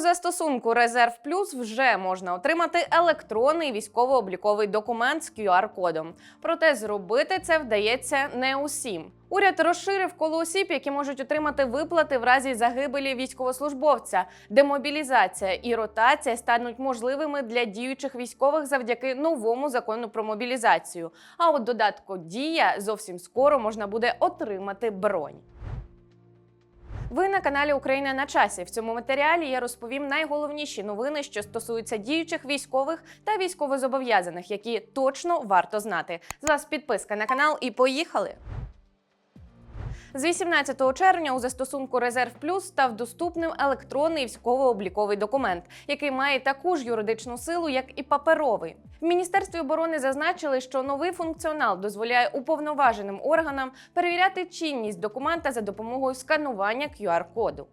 Застосунку Резерв Плюс вже можна отримати електронний військово-обліковий документ з QR-кодом. Проте зробити це вдається не усім. Уряд розширив коло осіб, які можуть отримати виплати в разі загибелі військовослужбовця. Демобілізація і ротація стануть можливими для діючих військових завдяки новому закону про мобілізацію. А от додатку Дія зовсім скоро можна буде отримати бронь. Ви на каналі Україна на часі. В цьому матеріалі я розповім найголовніші новини, що стосуються діючих військових та військовозобов'язаних, які точно варто знати. З вас підписка на канал і поїхали. З 18 червня у застосунку Резерв Плюс став доступним електронний військово-обліковий документ, який має таку ж юридичну силу, як і паперовий. В міністерстві оборони зазначили, що новий функціонал дозволяє уповноваженим органам перевіряти чинність документа за допомогою сканування QR-коду.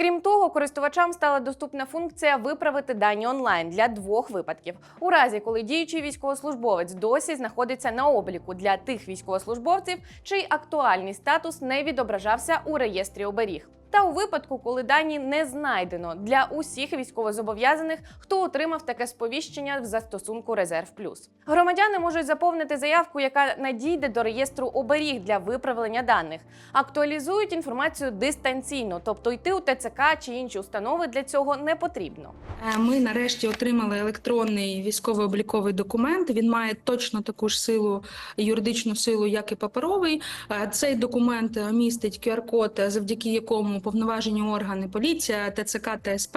Крім того, користувачам стала доступна функція виправити дані онлайн для двох випадків: у разі, коли діючий військовослужбовець досі знаходиться на обліку для тих військовослужбовців, чий актуальний статус не відображався у реєстрі оберіг. Та у випадку, коли дані не знайдено для усіх військовозобов'язаних, хто отримав таке сповіщення в застосунку Резерв Плюс. Громадяни можуть заповнити заявку, яка надійде до реєстру оберіг для виправлення даних. Актуалізують інформацію дистанційно, тобто йти у ТЦК чи інші установи для цього не потрібно. Е, Ми нарешті отримали електронний військово-обліковий документ. Він має точно таку ж силу, юридичну силу, як і паперовий. Е, Цей документ містить QR-код, завдяки якому повноважені органи поліція, ТЦК та СП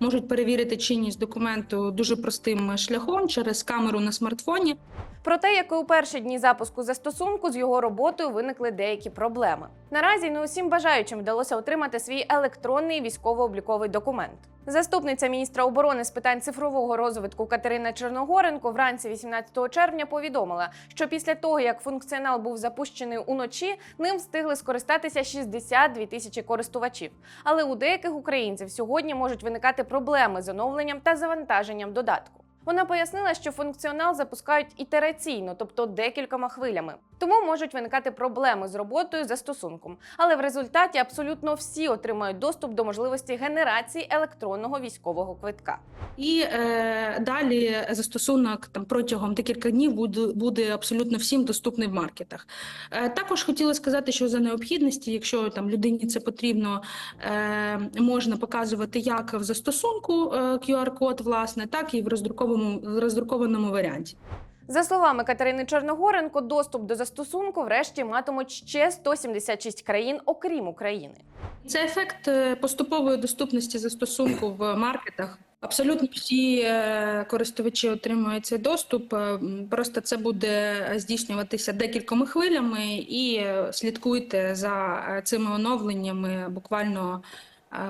можуть перевірити чинність документу дуже простим шляхом через камеру на смартфоні. Про те, як і у перші дні запуску застосунку, з його роботою виникли деякі проблеми. Наразі не усім бажаючим вдалося отримати свій електронний військово-обліковий документ. Заступниця міністра оборони з питань цифрового розвитку Катерина Черногоренко вранці 18 червня повідомила, що після того, як функціонал був запущений уночі, ним встигли скористатися 62 тисячі користувачів. Але у деяких українців сьогодні можуть виникати проблеми з оновленням та завантаженням додатку. Вона пояснила, що функціонал запускають ітераційно, тобто декількома хвилями. Тому можуть виникати проблеми з роботою застосунком. Але в результаті абсолютно всі отримають доступ до можливості генерації електронного військового квитка. І е, далі застосунок там протягом декілька днів буде, буде абсолютно всім доступний в маркетах. Е, також хотіла сказати, що за необхідності, якщо там людині це потрібно, е, можна показувати як в застосунку е, QR-код, власне, так і в роздрукованому, в роздрукованому варіанті. За словами Катерини Чорногоренко, доступ до застосунку врешті матимуть ще 176 країн, окрім України. Це ефект е, поступової доступності застосунку в маркетах. Абсолютно всі е, користувачі отримують цей доступ. Е, Просто це буде здійснюватися декількома хвилями, і слідкуйте за цими оновленнями буквально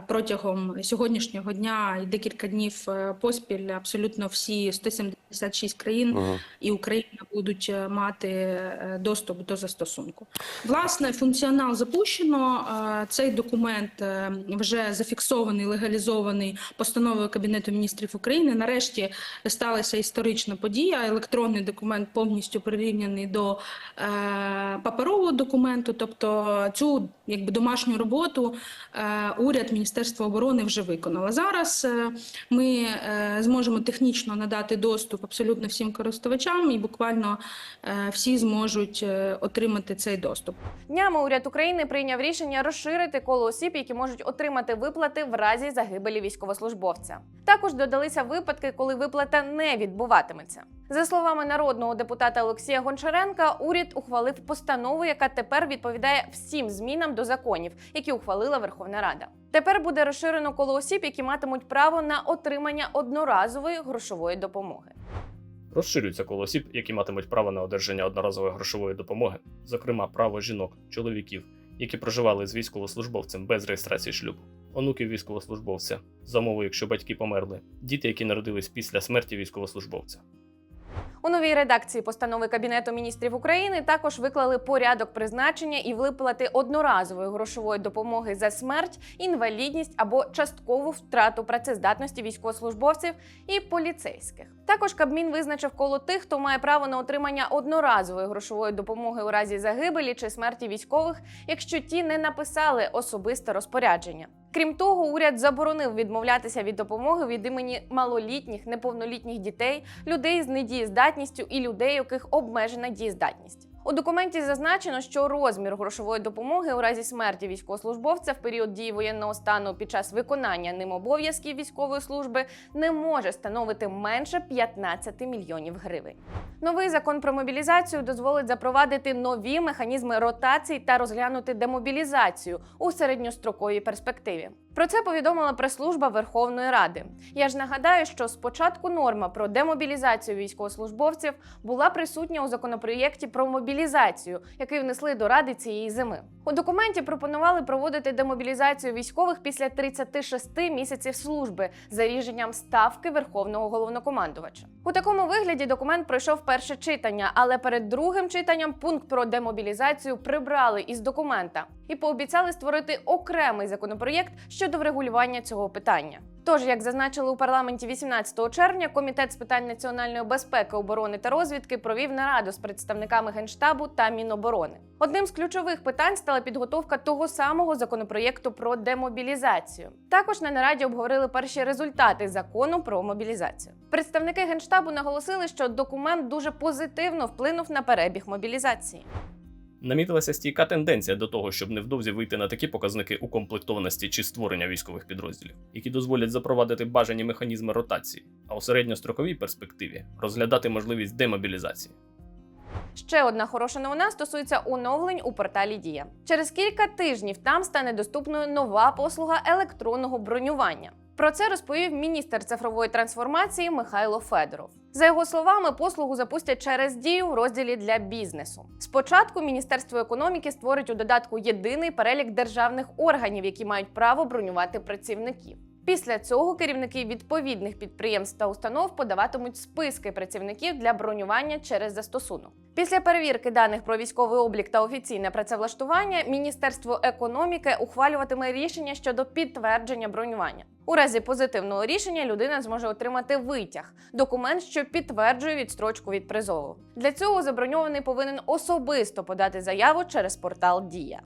протягом сьогоднішнього дня і декілька днів е, поспіль. Абсолютно всі 176 країн Ага. і Україна будуть е, мати е, доступ до застосунку. Власне, функціонал запущено. Е, Цей документ е, вже зафіксований, легалізований постановою Кабінету міністрів України. Нарешті сталася історична подія. Електронний документ повністю прирівняний до е, паперового документу. Тобто цю якби домашню роботу е, уряд Міністерство оборони вже виконало. Зараз е, ми е, зможемо технічно надати доступ абсолютно всім користувачам, і буквально всі зможуть отримати цей доступ. Днями уряд України прийняв рішення розширити коло осіб, які можуть отримати виплати в разі загибелі військовослужбовця. Також додалися випадки, коли виплата не відбуватиметься. За словами народного депутата Олексія Гончаренка, уряд ухвалив постанову, яка тепер відповідає всім змінам до законів, які ухвалила Верховна Рада. Тепер буде розширено коло осіб, які матимуть право на отримання одноразової грошової допомоги. Розширюється коло осіб, які матимуть право на одержання одноразової грошової допомоги, зокрема право жінок, чоловіків, які проживали з військовослужбовцем без реєстрації шлюбу, онуків військовослужбовця, за умови, якщо батьки померли, діти, які народились після смерті військовослужбовця. У новій редакції постанови Кабінету міністрів України також виклали порядок призначення і виплати одноразової грошової допомоги за смерть, інвалідність або часткову втрату працездатності військовослужбовців і поліцейських. Також Кабмін визначив коло тих, хто має право на отримання одноразової грошової допомоги у разі загибелі чи смерті військових, якщо ті не написали особисте розпорядження. Крім того, уряд заборонив відмовлятися від допомоги від імені малолітніх, неповнолітніх дітей, людей з недієздатністю і людей, яких обмежена дієздатність. У документі зазначено, що розмір грошової допомоги у разі смерті військовослужбовця в період дії воєнного стану під час виконання ним обов'язків військової служби не може становити менше 15 мільйонів гривень. Новий закон про мобілізацію дозволить запровадити нові механізми ротації та розглянути демобілізацію у середньостроковій перспективі. Про це повідомила прес-служба Верховної Ради. Я ж нагадаю, що спочатку норма про демобілізацію військовослужбовців була присутня у законопроєкті про мобілізацію, який внесли до ради цієї зими. У документі пропонували проводити демобілізацію військових після 36 місяців служби за рішенням ставки Верховного головнокомандувача. У такому вигляді документ пройшов перше читання, але перед другим читанням пункт про демобілізацію прибрали із документа і пообіцяли створити окремий законопроєкт щодо врегулювання цього питання. Тож, як зазначили у парламенті 18 червня, комітет з питань національної безпеки, оборони та розвідки провів нараду з представниками генштабу та Міноборони. Одним з ключових питань стала підготовка того самого законопроєкту про демобілізацію. Також на нараді обговорили перші результати закону про мобілізацію. Представники генштабу наголосили, що документ дуже позитивно вплинув на перебіг мобілізації. Намітилася стійка тенденція до того, щоб невдовзі вийти на такі показники укомплектованості чи створення військових підрозділів, які дозволять запровадити бажані механізми ротації, а у середньостроковій перспективі розглядати можливість демобілізації. Ще одна хороша новина стосується оновлень у порталі Дія. Через кілька тижнів там стане доступною нова послуга електронного бронювання. Про це розповів міністр цифрової трансформації Михайло Федоров. За його словами, послугу запустять через дію в розділі для бізнесу. Спочатку Міністерство економіки створить у додатку єдиний перелік державних органів, які мають право бронювати працівників. Після цього керівники відповідних підприємств та установ подаватимуть списки працівників для бронювання через застосунок. Після перевірки даних про військовий облік та офіційне працевлаштування Міністерство економіки ухвалюватиме рішення щодо підтвердження бронювання. У разі позитивного рішення людина зможе отримати витяг документ, що підтверджує відстрочку від призову. Для цього заброньований повинен особисто подати заяву через портал Дія.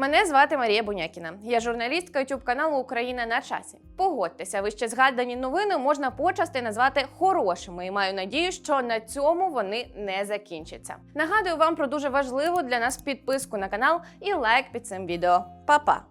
Мене звати Марія Бунякіна. Я журналістка youtube каналу Україна на часі. Погодьтеся, вище згадані новини можна почасти назвати хорошими, і маю надію, що на цьому вони не закінчаться. Нагадую вам про дуже важливу для нас підписку на канал і лайк під цим відео. Па-па!